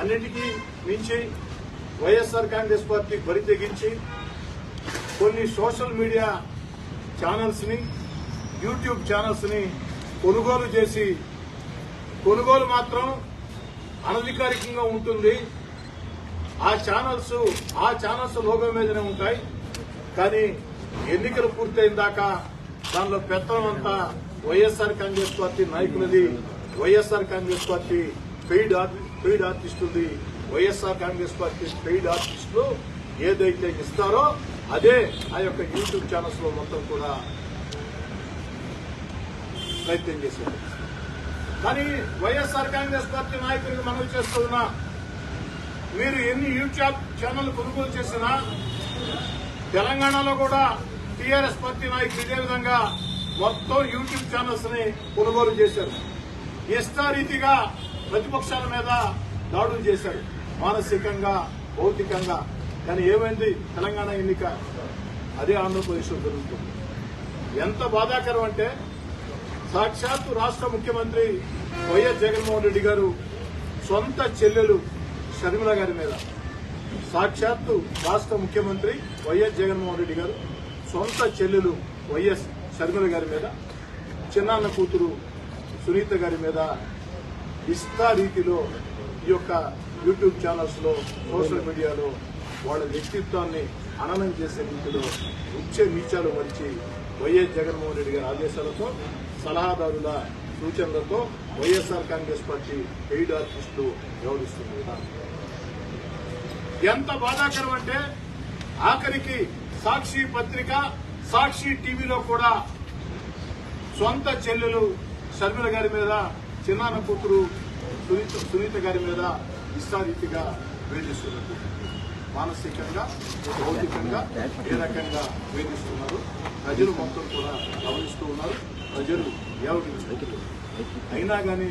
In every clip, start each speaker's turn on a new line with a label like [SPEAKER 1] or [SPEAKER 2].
[SPEAKER 1] అన్నింటికీ మించి వైఎస్ఆర్ కాంగ్రెస్ పార్టీ బరి తెగించి కొన్ని సోషల్ మీడియా ఛానల్స్ని యూట్యూబ్ ఛానల్స్ని కొనుగోలు చేసి కొనుగోలు మాత్రం అనధికారికంగా ఉంటుంది. ఆ ఛానల్స్ ఆ ఛానల్స్ లోగో మీదనే ఉంటాయి. కానీ ఎన్నికలు పూర్తయిన దాకా దానిలో పెత్తనం అంతా YSR Congress party నాయకులది YSR Congress party paid paid ఆర్టిస్టులది YSR Congress party paid ఆర్టిస్టులు ఏదైతే ఇస్తారో అదే ఆ యొక్క యూట్యూబ్ ఛానల్స్లో మొత్తం కూడా ప్రయత్నం చేశారు. కానీ వైఎస్ఆర్ కాంగ్రెస్ పార్టీ నాయకులకు మనవి చేస్తున్నా మీరు ఎన్ని యూట్యూబ్ ఛానల్ కొనుగోలు చేసినా తెలంగాణలో కూడా టీఆర్ఎస్ పార్టీ నాయకులు ఇదే విధంగా మొత్తం యూట్యూబ్ ఛానల్స్ని కొనుగోలు చేశారు. ఇష్టారీతిగా ప్రతిపక్షాల మీద దాడులు చేశారు మానసికంగా భౌతికంగా. కానీ ఏమైంది? తెలంగాణ ఎన్నిక. అదే ఆంధ్రప్రదేశ్లో జరుగుతుంది. ఎంత బాధాకరం అంటే సాక్షాత్తు రాష్ట్ర ముఖ్యమంత్రి వైఎస్ జగన్మోహన్ రెడ్డి గారు సొంత చెల్లెలు షర్మిల గారి మీద. సాక్షాత్తు రాష్ట్ర ముఖ్యమంత్రి వైఎస్ జగన్మోహన్ రెడ్డి గారు సొంత చెల్లెలు వైఎస్ షర్మిల గారి మీద. చిన్నాన్న కూతురు సునీత గారి మీద ఇస్తా రీతిలో ఈ యొక్క యూట్యూబ్ ఛానల్స్లో సోషల్ మీడియాలో వాళ్ళ వ్యక్తిత్వాన్ని అననం చేసే రీతిలో ఉచ్చే నీచాలు మరిచి వైఎస్ జగన్మోహన్ రెడ్డి గారి ఆదేశాలతో సలహాదారుల సూచనలతో వైఎస్ఆర్ కాంగ్రెస్ పార్టీ ఎయిడ్ ఆర్టిస్టులు వ్యవహరిస్తుంది ఎంత బాధాకరం అంటే ఆఖరికి సాక్షి పత్రిక సాక్షి టీవీలో కూడా సొంత చెల్లెలు షర్మిల గారి మీద చిన్నాన్న కూతురు సునీత సునీత గారి మీద ఇష్టారీతిగా వేధిస్తున్నారు మానసికంగా భౌతికంగా ఏ రకంగా వేధిస్తున్నారు? ప్రజలు మొత్తం కూడా గమనిస్తూ ఉన్నారు. ప్రజలు ఏవగించుకుంటున్నారు అయినా కానీ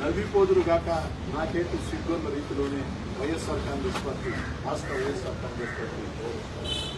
[SPEAKER 1] నవ్విపోదురు గాక నాకేటు సిగ్గున్న రీతిలోనే వైఎస్ఆర్ కాంగ్రెస్ పార్టీ రాష్ట్ర వైఎస్ఆర్ కాంగ్రెస్ పార్టీ?